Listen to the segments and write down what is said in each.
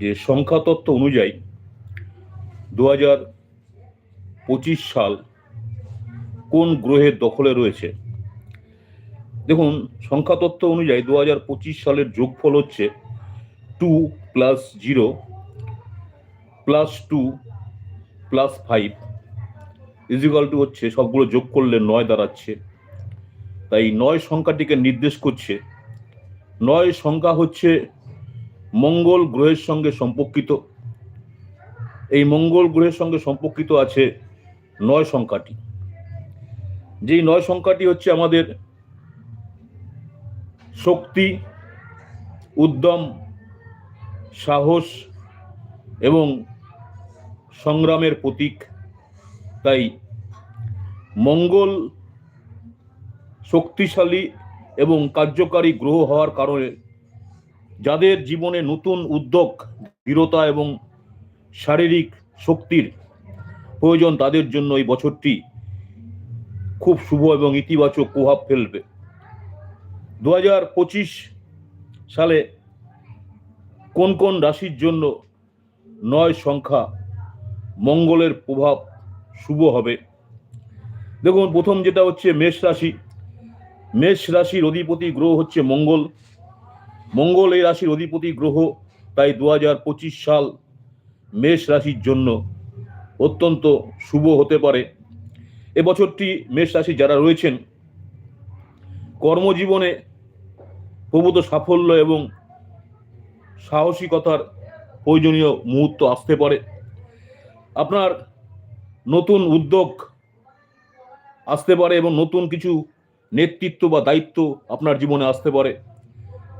যে সংখ্যাতত্ত্ব অনুযায়ী দু হাজার পঁচিশ সাল কোন গ্রহের দখলে রয়েছে? দেখুন, সংখ্যাতত্ত্ব অনুযায়ী দু হাজার পঁচিশ সালের যোগফল হচ্ছে two plus zero plus two plus five equal two হচ্ছে, সবগুলো যোগ করলে নয় দাঁড়াচ্ছে। তাই নয় সংখ্যাটিকে নির্দেশ করছে। নয় সংখ্যা হচ্ছে মঙ্গল গ্রহের সঙ্গে সম্পর্কিত। এই মঙ্গল গ্রহের সঙ্গে সম্পর্কিত আছে নয় সংখ্যাটি। যেই নয় সংখ্যাটি হচ্ছে আমাদের শক্তি, উদ্যম, সাহস এবং সংগ্রামের প্রতীক। তাই মঙ্গল শক্তিশালী এবং কার্যকারী গ্রহ হওয়ার কারণে যাদের জীবনে নতুন উদ্যোগ, দৃঢ়তা এবং শারীরিক শক্তির প্রয়োজন, তাদের জন্য এই বছরটি খুব শুভ এবং ইতিবাচক প্রভাব ফেলবে। দু হাজার পঁচিশ সালে কোন কোন রাশির জন্য নয় সংখ্যা মঙ্গলের প্রভাব শুভ হবে? দেখুন, প্রথম যেটা হচ্ছে মেষ রাশি। মেষ রাশির অধিপতি গ্রহ হচ্ছে মঙ্গল। মঙ্গল এই রাশির অধিপতি গ্রহ তাই দু হাজার পঁচিশ সাল মেষ রাশির জন্য অত্যন্ত শুভ হতে পারে। এবছরটি মেষ রাশি যারা রয়েছেন, কর্মজীবনে প্রভূত সাফল্য এবং সাহসিকতার প্রয়োজনীয় মুহূর্ত আসতে পারে। আপনার নতুন উদ্যোগ আসতে পারে এবং নতুন কিছু নেতৃত্ব বা দায়িত্ব আপনার জীবনে আসতে পারে।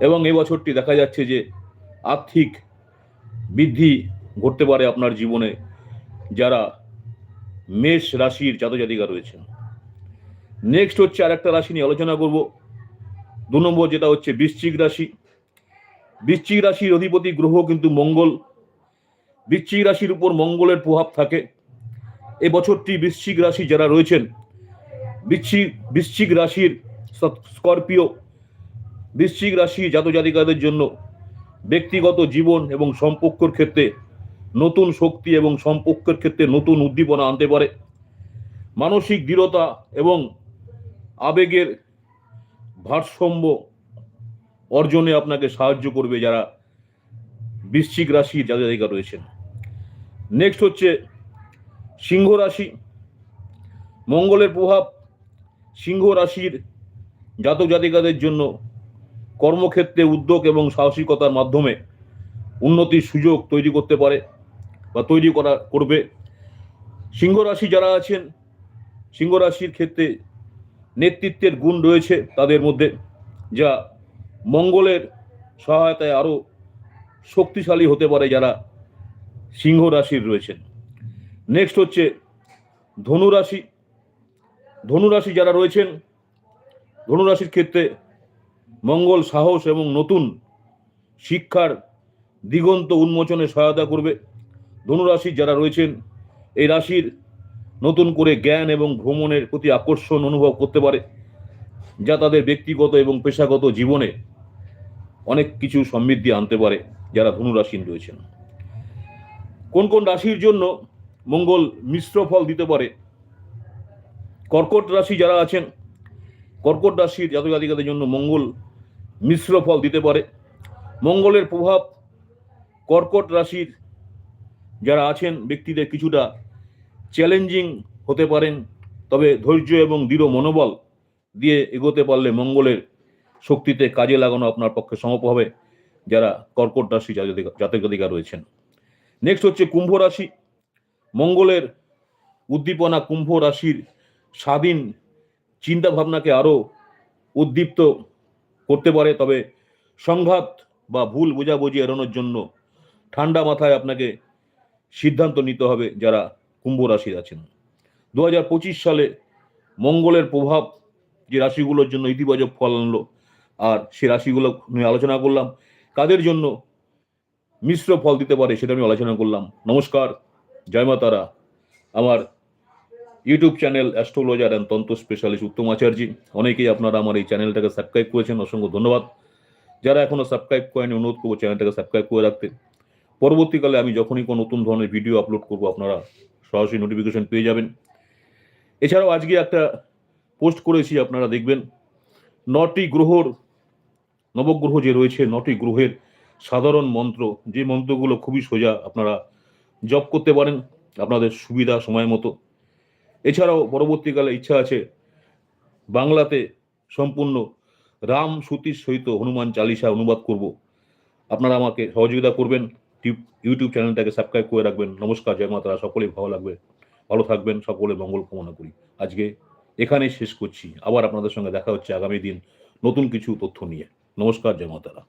এবং এই বছরটি দেখা যাচ্ছে যে আর্থিক বৃদ্ধি ঘটতে পারে আপনার জীবনে যারা মেষ রাশির জাতজাতিকা রয়েছেন। নেক্সট হচ্ছে আর একটা রাশি নিয়ে আলোচনা করব। দু নম্বর যেটা হচ্ছে বৃশ্চিক রাশি। বৃশ্চিক রাশির অধিপতি গ্রহ কিন্তু মঙ্গল। বৃশ্চিক রাশির উপর মঙ্গলের প্রভাব থাকে। এ বছরটি বৃশ্চিক রাশি যারা রয়েছেন বৃশ্চিক বৃশ্চিক রাশির স্করপিও বৃশ্চিক রাশি জাতজাতিকাদের জন্য ব্যক্তিগত জীবন এবং সম্পর্কের ক্ষেত্রে নতুন শক্তি এবং সম্পর্কের ক্ষেত্রে নতুন উদ্দীপনা আনতে পারে। মানসিক দৃঢ়তা এবং আবেগের ভারসাম্য অর্জনে আপনাকে সাহায্য করবে যারা বৃশ্চিক রাশির জাতজাতিকা রয়েছেন। নেক্সট হচ্ছে সিংহ রাশি। মঙ্গলের প্রভাব সিংহ রাশির জাতক জাতিকাদের জন্য কর্মক্ষেত্রে উদ্যোগ এবং সাহসিকতার মাধ্যমে উন্নতির সুযোগ তৈরি করতে পারে বা তৈরি করা, করবে। সিংহ রাশি যারা আছেন সিংহ রাশির ক্ষেত্রে নেতৃত্বের গুণ রয়েছে তাদের মধ্যে, যা মঙ্গলের সহায়তায় আরও শক্তিশালী হতে পারে যারা সিংহ রাশির রয়েছেন। নেক্সট হচ্ছে ধনুরাশি। ধনুরাশি যারা রয়েছেন ধনু রাশির ক্ষেত্রে মঙ্গল সাহস এবং নতুন শিক্ষার দিগন্ত উন্মোচনে সহায়তা করবে। ধনু রাশির যারা রয়েছেন, এই রাশির নতুন করে জ্ঞান এবং ভ্রমণের প্রতি আকর্ষণ অনুভব করতে পারে, যা তাদের ব্যক্তিগত এবং পেশাগত জীবনে অনেক কিছু সমৃদ্ধি আনতে পারে, যারা ধনু রাশির রয়েছেন। কোন কোন রাশির জন্য মঙ্গল মিশ্র ফল দিতে পারে? কর্কট রাশি যারা আছেন কর্কট রাশির জাতক জাতিকাদের জন্য মঙ্গল মিশ্র ফল দিতে পারে। মঙ্গলের প্রভাব কর্কট রাশির যারা আছেন, ব্যক্তিদের কিছুটা চ্যালেঞ্জিং হতে পারেন। তবে ধৈর্য এবং দৃঢ় মনোবল দিয়ে এগোতে পারলে মঙ্গলের শক্তিতে কাজে লাগানো আপনার পক্ষে সম্ভব হবে, যারা কর্কট রাশি জাতক জাতক রয়েছেন। নেক্সট হচ্ছে কুম্ভ রাশি। মঙ্গলের উদ্দীপনা কুম্ভ রাশির স্বাধীন চিন্তা ভাবনাকে আরও উদ্দীপ্ত করতে পারে, তবে সংঘাত বা ভুল বোঝাবুঝি এড়ানোর জন্য ঠান্ডা মাথায় আপনাকে সিদ্ধান্ত নিতে হবে যারা কুম্ভ রাশির আছেন। দু হাজার পঁচিশ সালে মঙ্গলের প্রভাব যে রাশিগুলোর জন্য ইতিবাচক ফল আনলো, আর সে রাশিগুলো নিয়ে আলোচনা করলাম, কাদের জন্য মিশ্র ফল দিতে পারে সেটা আমি আলোচনা করলাম। নমস্কার, জয় মা তারা। আমার YouTube channel astrologer and tantra specialist Uttam Acharya অনেকেই আপনারা আমার এই চ্যানেলটাকে সাবস্ক্রাইব করেছেন, অসংখ্য ধন্যবাদ। যারা এখনও সাবস্ক্রাইব করেনি অনুরোধ করব চ্যানেলটাকে সাবস্ক্রাইব করে রাখতে। পরবর্তীকালে আমি যখনই কোনো নতুন ধরনের ভিডিও আপলোড করব, আপনারা সরাসরি নোটিফিকেশন পেয়ে যাবেন। এছাড়াও আজকে একটা পোস্ট করেছি, আপনারা দেখবেন। নটি গ্রহর, নবগ্রহ যে রয়েছে, নটি গ্রহের সাধারণ মন্ত্র, যে মন্ত্রগুলো খুবই সোজা আপনারা জপ করতে পারেন, আপনাদের সুবিধা সময় মতো। এছাড়াও পরবর্তীকালে ইচ্ছা আছে বাংলাতে সম্পূর্ণ রাম সুতির সহিত হনুমান চালিসা অনুবাদ করব। আপনারা আমাকে সহযোগিতা করবেন ইউটিউব চ্যানেলটাকে সাবস্ক্রাইব করে রাখবেন। নমস্কার, জয় মাতারা, সকলেই ভালো লাগবে ভালো থাকবেন, সকলে মঙ্গল কামনা করি। আজকে এখানেই শেষ করছি। আবার আপনাদের সঙ্গে দেখা হচ্ছে আগামী দিন নতুন কিছু তথ্য নিয়ে। নমস্কার, জয় মাতারা।